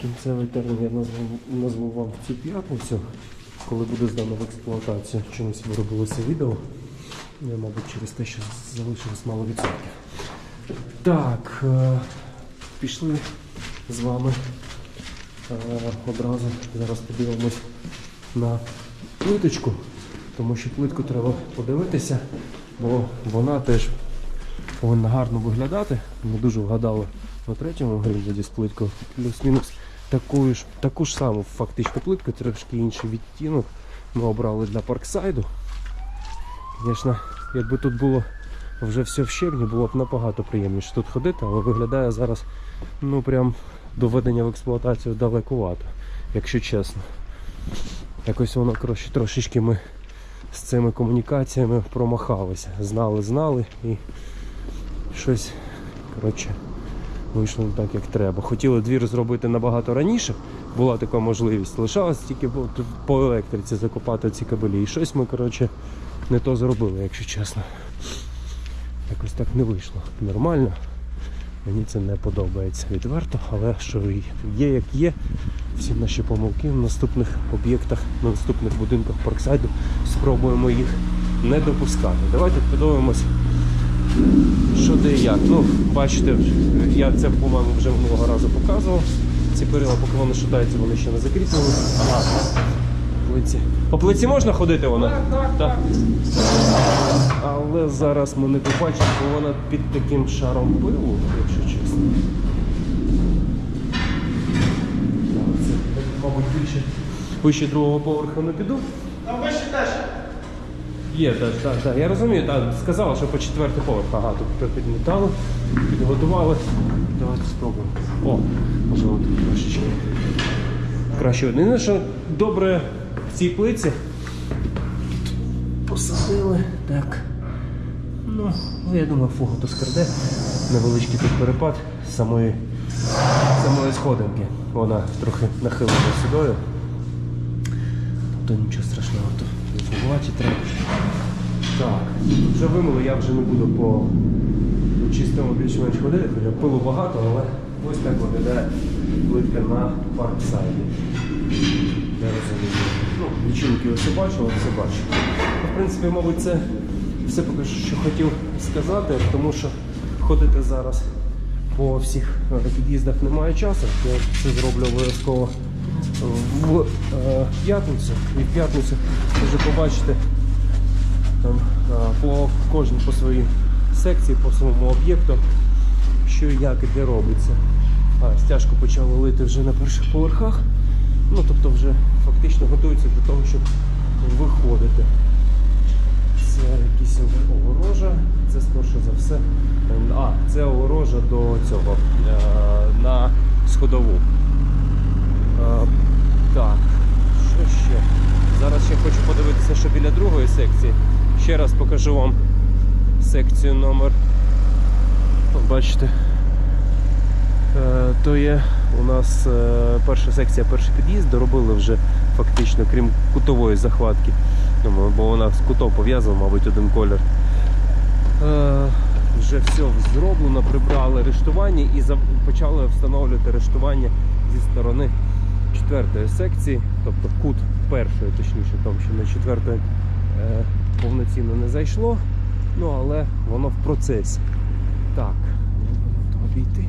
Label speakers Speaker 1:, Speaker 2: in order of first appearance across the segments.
Speaker 1: Кінцевий термін я назвав, назвав вам в цю п'ятницю, коли буде здано в експлуатацію. Чомусь виробилося відео. Я, мабуть, через те, що залишилось мало відсотків. Так, е, пішли з вами е, одразу. Зараз подивимось на плиточку, тому що плитку треба подивитися, бо вона теж повинна гарно виглядати. Ми дуже вгадали на третьому гринді з. Плюс-мінус таку ж, таку ж саму фактично плитку, трошки інший відтінок ми обрали для парксайду. Звісно, якби тут було вже все в щебні, було б набагато приємніше тут ходити, але виглядає зараз ну прям доведення в експлуатацію далекувато, якщо чесно. Якось воно коротше, трошечки ми з цими комунікаціями промахалися. Знали, знали і щось коротше, вийшло так, як треба. Хотіли двір зробити набагато раніше, була така можливість. Лишалось тільки по, електриці закопати ці кабелі. І щось ми коротше, не то зробили, якщо чесно. Якось так не вийшло. Нормально. Мені це не подобається відверто, але що є як є. Всі наші помилки в наступних об'єктах, на наступних будинках Парксайду спробуємо їх не допускати. Давайте подивимось, що де і як. Ну, бачите, я це, по-моєму, вже минулого разу показував. Ці перила, поки вони шатаються, вони ще не закріплені. Ага. Плиці. По плиці можна ходити вона? Так, так. Але зараз ми не побачимо, бо вона під таким шаром пилу, якщо чесно. Це, мабуть, більше. Вище другого поверху не піду.
Speaker 2: Там вище теж.
Speaker 1: Є, так, так, так. Я розумію, так, сказала, що по четвертий поверх. Ага, тут підметали, підготували. Давайте спробуємо. О, можливо, тут трошечки. Краще. Єдине, що добре в цій плиці. Посадили. Так. Ну, ну, я думаю, фугу то скарде. Невеличкий тут перепад самої, самої сходинки. Вона трохи нахилена сюдою. То нічого страшного, то інформувати треба. Так, вже вимили, я вже не буду по по чистому більш-менш ходити, хоча пилу багато, але ось так виглядає плитка на парксайді. Я розумію. Ну, лічинки ось бачили, все бачу. Ну, В принципі, мабуть, це все поки що хотів сказати, тому що ходити зараз по всіх під'їздах немає часу. Я це зроблю обов'язково в е, п'ятницю. І в п'ятницю вже побачите там, е, по кожній по своїй секції, по своєму об'єкту, що і як і де робиться. А, стяжку почали лити вже на перших поверхах. Ну, тобто вже фактично готуються до того, щоб виходити. Це якісь огорожа, це скорше за все. ем, А, це огорожа до цього е, на сходову. Так, що ще? Зараз ще хочу подивитися, що біля другої секції. Ще раз покажу вам секцію номер. Бачите. Е, То є у нас е, перша секція, перший під'їзд, доробили вже фактично, крім кутової захватки. Бо вона з кутом пов'язана, мабуть, один колір. Е, Вже все зроблено, прибрали рештування і почали встановлювати рештування зі сторони четвертої секції, тобто кут першої, точніше, тому що на четвертої е, повноцінно не зайшло, ну але воно в процесі. Так, як обійти.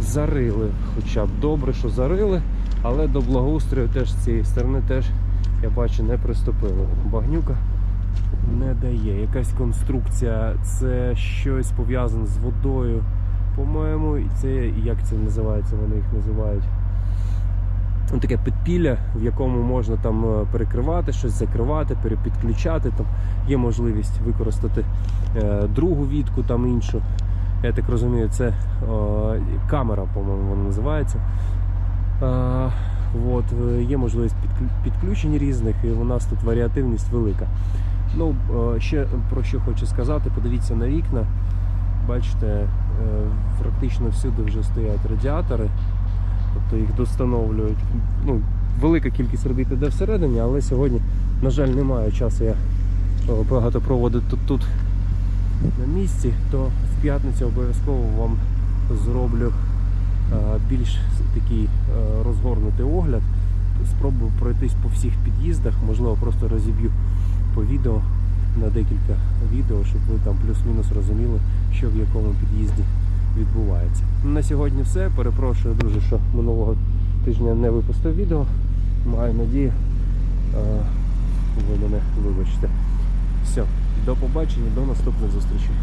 Speaker 1: Зарили, хоча б добре, що зарили, але до благоустрою теж з цієї сторони теж, я бачу, не приступили. Багнюка не дає. Якась конструкція, це щось пов'язане з водою. По-моєму, і це як це називається, вони їх називають. Ну, таке підпілля, в якому можна там е, перекривати щось, закривати, перепідключати. Там є можливість використати е, другу вітку, там іншу. Я так розумію, це е, камера, по-моєму, вона називається. От, е, є можливість підключень різних, і у нас тут варіативність велика. Ну, е, ще про що хочу сказати, подивіться на вікна. Бачите, е, практично всюди вже стоять радіатори, тобто їх достановлюють. Ну, велика кількість робіт іде всередині, але сьогодні, на жаль, немає часу. Я багато проводив тут, на місці, то в п'ятницю обов'язково вам зроблю більш такий е, розгорнутий огляд. Спробую пройтись по всіх під'їздах, можливо, просто розіб'ю по відео на декілька відео, щоб ви там плюс-мінус розуміли, що в якому під'їзді відбувається. На сьогодні все. Перепрошую дуже, що минулого тижня не випустив відео. Маю надію, е, ви мене вибачте. Все, до побачення, до наступних зустрічей.